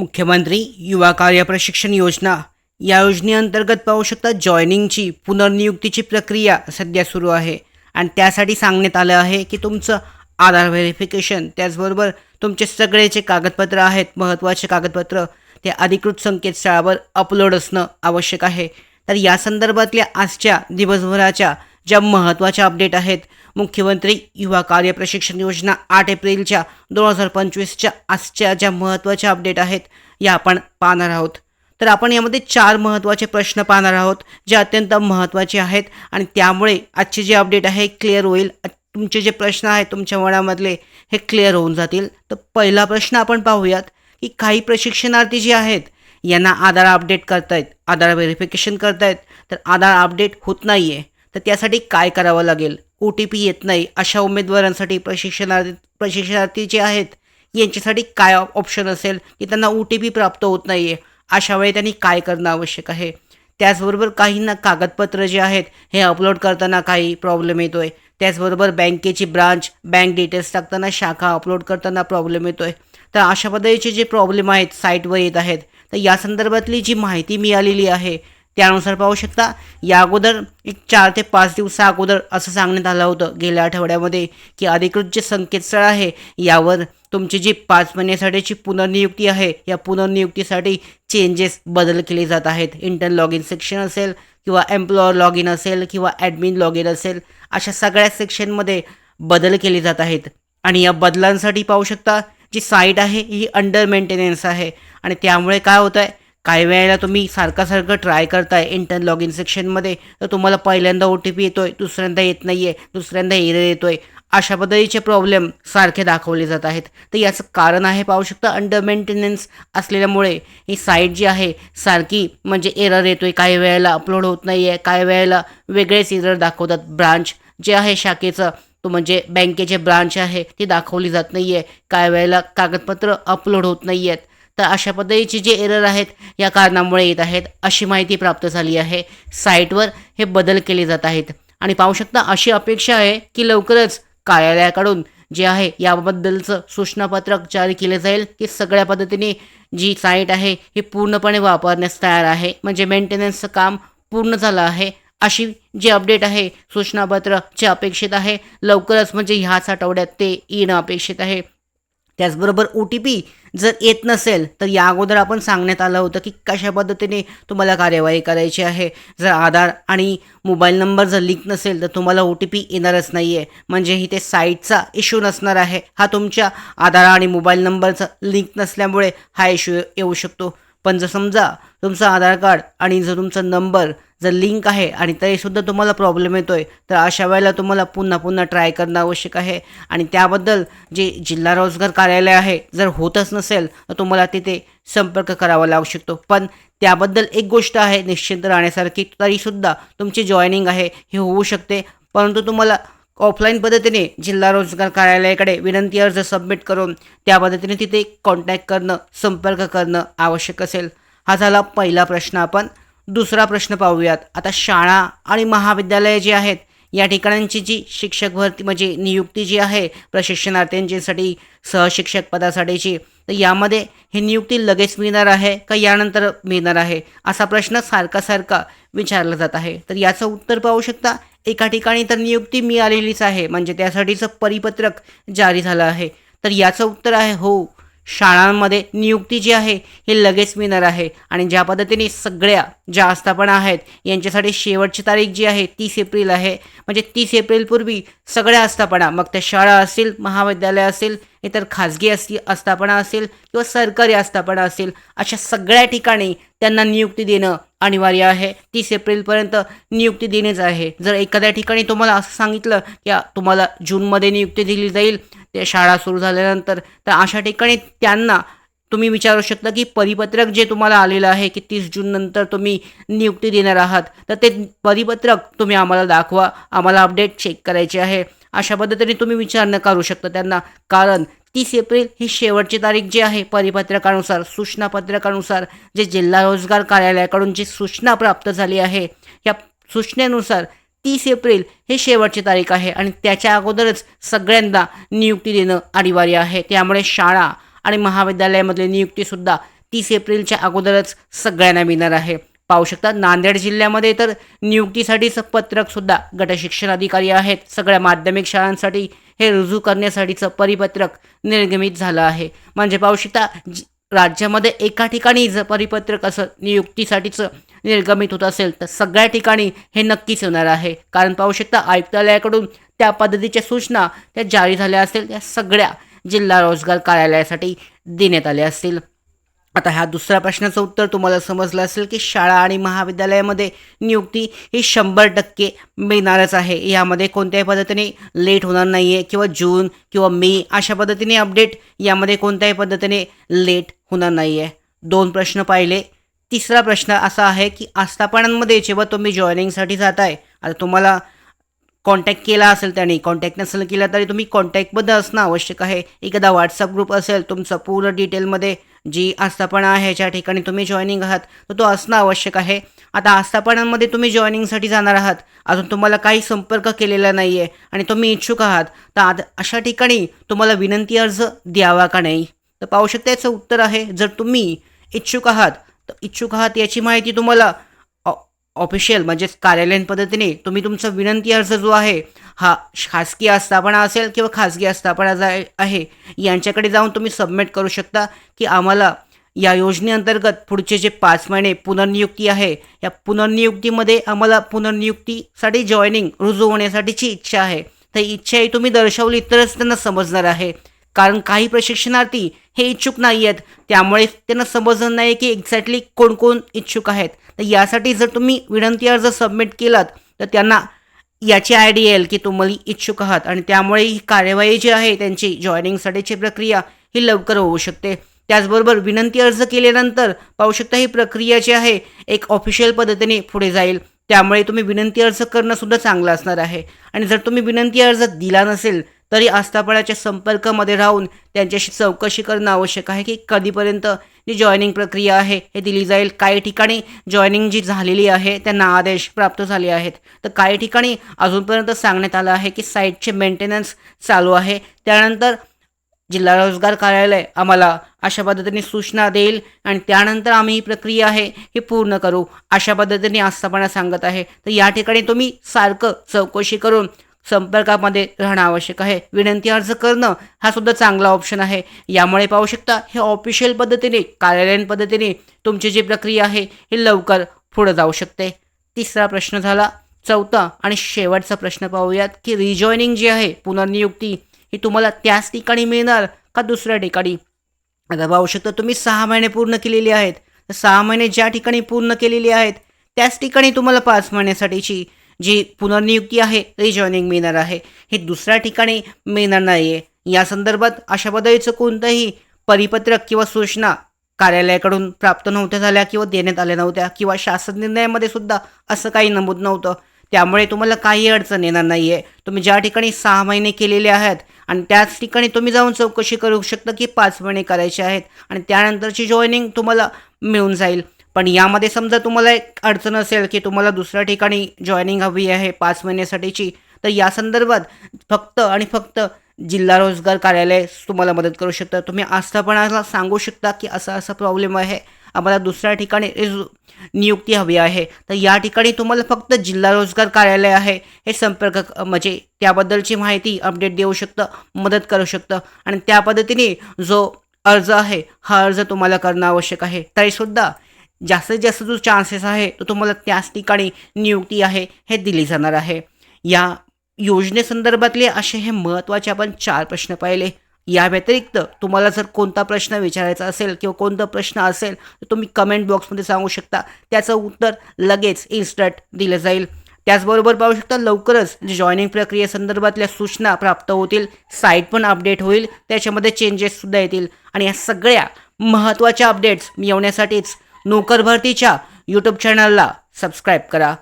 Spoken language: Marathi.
मुख्यमंत्री युवा कार्य प्रशिक्षण योजना. या योजनेअंतर्गत पाहू शकता जॉईनिंगची पुनर्नियुक्तीची प्रक्रिया सध्या सुरू आहे. आणि त्यासाठी सांगण्यात आलं आहे की तुमचं आधार व्हेरिफिकेशन त्याचबरोबर तुमचे सगळे जे कागदपत्र आहेत महत्त्वाचे कागदपत्र ते अधिकृत संकेतस्थळावर अपलोड असणं आवश्यक आहे. तर या संदर्भातल्या आजच्या दिवसभराच्या ज्या महत्त्वाच्या अपडेट आहेत. मुख्यमंत्री युवा कार्य प्रशिक्षण योजना आठ एप्रिलच्या दोन हजार पंचवीसच्या आजच्या ज्या महत्त्वाच्या अपडेट आहेत या आपण पाहणार आहोत. तर आपण यामध्ये चार महत्त्वाचे प्रश्न पाहणार आहोत जे अत्यंत महत्त्वाचे आहेत आणि त्यामुळे आजचे जे अपडेट आहे क्लिअर होईल. तुमचे जे प्रश्न आहेत तुमच्या मनामधले हे क्लिअर होऊन जातील. तर पहिला प्रश्न आपण पाहूयात की काही प्रशिक्षणार्थी जे आहेत यांना आधार अपडेट करतायत आधार व्हेरिफिकेशन करतायत. तर आधार अपडेट होत नाही आहे तर त्यासाठी काय करावं लागेल? ओ टी पी येत नाही अशा उमेदवारांसाठी प्रशिक्षणार्थी प्रशिक्षणार्थी जे आहेत यांच्यासाठी काय ऑप्शन असेल की त्यांना ओ टी पी प्राप्त होत नाही आहे अशा वेळी त्यांनी काय करणं आवश्यक आहे? त्याचबरोबर काहींना कागदपत्र जे आहेत हे अपलोड करताना काही प्रॉब्लेम येतो आहे त्याचबरोबर बँकेची ब्रांच बँक डिटेल्स टाकताना शाखा अपलोड करताना प्रॉब्लेम येतो आहे तर अशा पद्धतीचे जे प्रॉब्लेम आहेत साईटवर येत आहेत तर या संदर्भातली जी माहिती मिळालेली आहे त्यानुसार पाहू शकता या अगोदर एक चार ते पाच दिवसा अगोदर असं सांगण्यात आलं होतं गेल्या आठवड्यामध्ये की अधिकृत जे संकेतस्थळ आहे यावर तुमची जी पाच महिन्यासाठीची पुनर्नियुक्ती आहे या पुनर्नियुक्तीसाठी चेंजेस बदल केले जात आहेत. इंटर लॉग इन सेक्शन असेल किंवा एम्प्लॉयर लॉग इन असेल किंवा ॲडमिन लॉग इन असेल अशा सगळ्या सेक्शनमध्ये बदल केले जात आहेत. आणि या बदलांसाठी पाहू शकता जी साईट आहे ही अंडर मेंटेनन्स आहे. आणि त्यामुळे काय होतं आहे काही वेळेला तुम्ही सारखं सारखं ट्राय करताय इंटर्न लॉग इन सेक्शनमध्ये तर तुम्हाला पहिल्यांदा ओ टी पी येतो आहे दुसऱ्यांदा येत नाही आहे दुसऱ्यांदा एरर येतो आहे अशा पद्धतीचे प्रॉब्लेम सारखे दाखवले जात आहेत. तर याचं कारण आहे पाहू शकता अंडर मेंटेनन्स असलेल्यामुळे ही साईट जी आहे सारखी म्हणजे एरर येतो आहे काही वेळेला अपलोड होत नाही आहे काही वेळेला वेगळेच एरर दाखवतात. ब्रांच जे आहे शाखेचं तो म्हणजे बँकेचे ब्रांच आहे ती दाखवली जात नाही आहे काही वेळेला कागदपत्र अपलोड होत नाही आहेत तर अशा पद्धतीचे जे एरर आहेत या कारणामुळे येत आहेत. अशी माहिती प्राप्त झाली आहे. साईटवर हे बदल केले जात आहेत. आणि पाहू शकता अशी अपेक्षा आहे की लवकरच कार्यालयाकडून जे आहे याबद्दलचं सूचनापत्रक जारी केलं जाईल की सगळ्या पद्धतीने जी साईट आहे ही पूर्णपणे वापरण्यास तयार आहे. म्हणजे मेंटेनन्सचं काम पूर्ण झालं आहे. अशी जी अपडेट आहे सूचनापत्र जे अपेक्षित आहे लवकरच म्हणजे ह्याच आठवड्यात ते येणं अपेक्षित आहे. त्याचबरोबर ओ टी पी जर येत नसेल तर या अगोदर आपण सांगण्यात आलं होतं की कशा पद्धतीने तुम्हाला कार्यवाही करायची आहे. जर आधार आणि मोबाईल नंबर जर लिंक नसेल तर तुम्हाला ओ टी पी येणारच नाही आहे म्हणजे इथे साईटचा इश्यू नसणार आहे. हा तुमच्या आधार आणि मोबाईल नंबरचा लिंक नसल्यामुळे हा इश्यू येऊ शकतो. पण जर समजा तुमचं आधार कार्ड आणि जर तुमचा नंबर जर लिंक आहे आणि तरीसुद्धा तुम्हाला प्रॉब्लेम येतो आहे तर अशा वेळेला तुम्हाला पुन्हा पुन्हा ट्राय करणं आवश्यक आहे. आणि त्याबद्दल जे जिल्हा रोजगार कार्यालय आहे जर होतच नसेल तर तुम्हाला तिथे संपर्क करावा लागू शकतो. पण त्याबद्दल एक गोष्ट आहे निश्चिंत राहण्यासारखी तरीसुद्धा तुमची जॉईनिंग आहे हे होऊ शकते. परंतु तुम्हाला ऑफलाईन पद्धतीने जिल्हा रोजगार कार्यालयाकडे विनंती अर्ज सबमिट करून त्या पद्धतीने तिथे कॉन्टॅक्ट करणं संपर्क करणं आवश्यक असेल. हा झाला पहिला प्रश्न आपण. दुसरा प्रश्न पाहूयात. आता शाळा आणि महाविद्यालये जी आहेत या ठिकाणांची जी शिक्षक भरती म्हणजे नियुक्ती जी आहे प्रशिक्षणार्थ्यांच्यासाठी सहशिक्षक पदासाठीची तर यामध्ये ही नियुक्ती लगेच मिळणार आहे का यानंतर मिळणार आहे? असा प्रश्न सारखा सारखा विचारला जात आहे. तर याचं उत्तर पाहू शकता. एका ठिकाणी तर नियुक्ती मिळालेलीच आहे. म्हणजे त्यासाठीचं परिपत्रक जारी झालं आहे. तर याचं उत्तर आहे हो शाळांमध्ये नियुक्ती जी आहे ही लगेच मिळणार आहे. आणि ज्या पद्धतीने सगळ्या ज्या आस्थापना आहेत यांच्यासाठी शेवटची तारीख जी आहे तीस एप्रिल आहे. म्हणजे तीस एप्रिलपूर्वी सगळ्या आस्थापना मग त्या शाळा असतील महाविद्यालय असेल इतर खाजगी असती आस्थापना असेल किंवा सरकारी आस्थापना असेल अशा सगळ्या ठिकाणी त्यांना नियुक्ती देणं अनिवार्य आहे. तीस एप्रिलपर्यंत नियुक्ती देणेच आहे. जर एखाद्या ठिकाणी तुम्हाला असं सांगितलं की तुम्हाला जूनमध्ये नियुक्ती दिली जाईल ते शाळा सुरू झाल्यानंतर तर अशा ठिकाणी त्यांना तुम्ही विचारू शकता की परिपत्रक जे तुम्हाला आलेलं आहे की तीस जूननंतर तुम्ही नियुक्ती देणार आहात तर ते परिपत्रक तुम्ही आम्हाला दाखवा. आम्हाला अपडेट चेक करायचे आहे. अशा पद्धतीने तुम्ही विचार न करू शकता त्यांना कारण तीस एप्रिल ही शेवटची तारीख जी आहे. परिपत्रकानुसार सूचनापत्रकानुसार जे जिल्हा रोजगार कार्यालयाकडून जी सूचना प्राप्त झाली आहे या सूचनेनुसार तीस एप्रिल हे शेवटची तारीख आहे आणि त्याच्या अगोदरच सगळ्यांना नियुक्ती देणं अनिवार्य आहे. त्यामुळे शाळा आणि महाविद्यालयामधली नियुक्तीसुद्धा तीस एप्रिलच्या अगोदरच सगळ्यांना मिळणार आहे. पाहू शकता नांदेड जिल्ह्यामध्ये तर नियुक्तीसाठीचं पत्रकसुद्धा गटशिक्षण अधिकारी आहेत. सगळ्या माध्यमिक शाळांसाठी हे रुजू करण्यासाठीचं परिपत्रक निर्गमित झालं आहे. म्हणजे पाहू शकता राज्यामध्ये एका ठिकाणी जर परिपत्रक असं नियुक्तीसाठीचं निर्गमित होत असेल तर सगळ्या ठिकाणी हे नक्कीच होणार आहे. कारण पाहू शकता आयुक्तालयाकडून त्या पद्धतीच्या सूचना त्या जारी झाल्या असतील त्या सगळ्या जिल्हा रोजगार कार्यालयासाठी देण्यात आल्या असतील. आता ह्या दुसऱ्या प्रश्नाचं उत्तर तुम्हाला समजलं असेल की शाळा आणि महाविद्यालयामध्ये नियुक्ती ही शंभर टक्के मिळणारच आहे. यामध्ये कोणत्याही पद्धतीने लेट होणार नाही आहे किंवा जून किंवा मे अशा पद्धतीने अपडेट यामध्ये कोणत्याही पद्धतीने लेट होणार नाही आहे दोन प्रश्न पाहिले. तिसरा प्रश्न असा आहे की आस्थापनांमध्ये जेव्हा तुम्ही जॉईनिंगसाठी जाताय आता तुम्हाला कॉन्टॅक्ट केला असेल त्याने कॉन्टॅक्ट नसेल केला तरी तुम्ही कॉन्टॅक्टमध्ये असणं आवश्यक आहे. एखादा व्हॉट्सअप ग्रुप असेल तुमचं पूर्ण डिटेलमध्ये जी आस्थापना आहे ज्या ठिकाणी तुम्ही जॉईनिंग आहात तर तो असणं आवश्यक आहे. आता आस्थापनांमध्ये तुम्ही जॉईनिंगसाठी जाणार आहात. अजून तुम्हाला काही संपर्क केलेला नाही आहे आणि तुम्ही इच्छुक आहात तर आद अशा ठिकाणी तुम्हाला विनंती अर्ज द्यावा का नाही? तर पाहू शकता याचं उत्तर आहे जर तुम्ही इच्छुक आहात तर इच्छुक आहात याची माहिती तुम्हाला ऑफिशियल म्हणजेच कार्यालयीन पद्धतीने तुम्ही तुमचा विनंती अर्ज जो आहे हा खासगी आस्थापना असेल किंवा खाजगी आस्थापना जा आहे यांच्याकडे जाऊन तुम्ही सबमिट करू शकता की आम्हाला या योजनेअंतर्गत पुढचे जे पाच महिने पुनर्नियुक्ती आहे या पुनर्नियुक्तीमध्ये आम्हाला पुनर्नियुक्तीसाठी जॉईनिंग रुजू होण्यासाठीची इच्छा आहे. तर इच्छाही तुम्ही दर्शवली तरच त्यांना समजणार आहे. कारण काही प्रशिक्षणार्थी हे इच्छुक नाही आहेत त्यामुळे त्यांना समजणार नाही की एक्झॅक्टली कोण कोण इच्छुक आहेत. तर यासाठी जर तुम्ही विनंती अर्ज सबमिट केलात तर त्यांना याची आयडिया येईल की तुम्ही इच्छुक आहात. आणि त्यामुळे ही कार्यवाही जी आहे त्यांची जॉईनिंगसाठीची प्रक्रिया ही लवकर होऊ शकते. त्याचबरोबर विनंती अर्ज केल्यानंतर पाहू शकता ही प्रक्रिया जी आहे एक ऑफिशियल पद्धतीने पुढे जाईल. त्यामुळे तुम्ही विनंती अर्ज करणंसुद्धा चांगलं असणार आहे. आणि जर तुम्ही विनंती अर्ज दिला नसेल तरी आस्थापनाच्या संपर्कामध्ये राहून त्यांच्याशी चौकशी करणं आवश्यक आहे की कधीपर्यंत जी जॉईनिंग प्रक्रिया आहे हे दिली जाईल. काही ठिकाणी जॉईनिंग जी झालेली आहे त्यांना आदेश प्राप्त झाले आहेत. तर काही ठिकाणी अजूनपर्यंत सांगण्यात आलं आहे की साईटचे मेंटेनन्स चालू आहे. त्यानंतर जिल्हा रोजगार कार्यालय आम्हाला अशा पद्धतीने सूचना देईल आणि त्यानंतर आम्ही ही प्रक्रिया आहे ही पूर्ण करू. अशा पद्धतीने आस्थापना सांगत आहे. तर या ठिकाणी तुम्ही सारखं चौकशी करून संपर्कामध्ये राहणं आवश्यक आहे. विनंती अर्ज करणं हा सुद्धा चांगला ऑप्शन आहे. यामुळे पाहू शकता हे ऑफिशियल पद्धतीने कार्यालयीन पद्धतीने तुमची जी प्रक्रिया आहे ही लवकर पुढं जाऊ शकते. तिसरा प्रश्न झाला. चौथा आणि शेवटचा प्रश्न पाहूयात की रिजॉईनिंग जी आहे पुनर्नियुक्ती ही तुम्हाला त्याच ठिकाणी मिळणार का दुसऱ्या ठिकाणी? आता पाहू शकता तुम्ही सहा महिने पूर्ण केलेली आहेत. तर सहा महिने ज्या ठिकाणी पूर्ण केलेली आहेत त्याच ठिकाणी तुम्हाला पाच महिन्यासाठीची जी पुनर्नियुक्ती आहे रिजॉईनिंग मिळणार आहे. हे दुसऱ्या ठिकाणी मिळणार नाही आहे या संदर्भात अशा पद्धतीचं कोणतंही परिपत्रक किंवा सूचना कार्यालयाकडून प्राप्त नव्हत्या झाल्या किंवा देण्यात आल्या नव्हत्या किंवा शासन निर्णयामध्ये सुद्धा असं काही नमूद नव्हतं. त्यामुळे तुम्हाला काही अडचण येणार नाही आहे तुम्ही ज्या ठिकाणी सहा महिने केलेले आहेत आणि त्याच ठिकाणी तुम्ही जाऊन चौकशी करू शकता की पाच महिने करायचे आहेत आणि त्यानंतरची जॉईनिंग तुम्हाला मिळून जाईल. पण यामध्ये समजा तुम्हाला एक अडचण असेल की तुम्हाला दुसऱ्या ठिकाणी जॉईनिंग हवी आहे पाच महिन्यासाठीची तर या संदर्भात फक्त आणि फक्त जिल्हा रोजगार कार्यालय तुम्हाला मदत करू शकतं. तुम्ही आस्थापनाला सांगू शकता की असा असा प्रॉब्लेम आहे. आम्हाला दुसऱ्या ठिकाणी नियुक्ती हवी आहे. तर या ठिकाणी तुम्हाला फक्त जिल्हा रोजगार कार्यालय आहे. हे संपर्क म्हणजे त्याबद्दलची माहिती अपडेट देऊ शकतं मदत करू शकतं. आणि त्या पद्धतीने जो अर्ज आहे हा अर्ज तुम्हाला करणं आवश्यक आहे. तरीसुद्धा जास्तीत जास्त जो चान्सेस आहे तो तुम्हाला त्याच ठिकाणी नियुक्ती आहे हे दिली जाणार आहे. या योजनेसंदर्भातले असे हे महत्त्वाचे आपण चार प्रश्न पाहिले. या व्यतिरिक्त तुम्हाला जर कोणता प्रश्न विचारायचा असेल किंवा कोणता प्रश्न असेल तर तुम्ही कमेंट बॉक्समध्ये सांगू शकता. त्याचं उत्तर लगेच इन्स्टंट दिलं जाईल. त्याचबरोबर पाहू शकता लवकरच जॉईनिंग प्रक्रियेसंदर्भातल्या सूचना प्राप्त होतील साईट पण अपडेट होईल त्याच्यामध्ये चेंजेससुद्धा येतील. आणि या सगळ्या महत्त्वाच्या अपडेट्स मिळवण्यासाठीच नोकर भरतीच्या यूट्यूब चॅनलला सबस्क्राईब करा.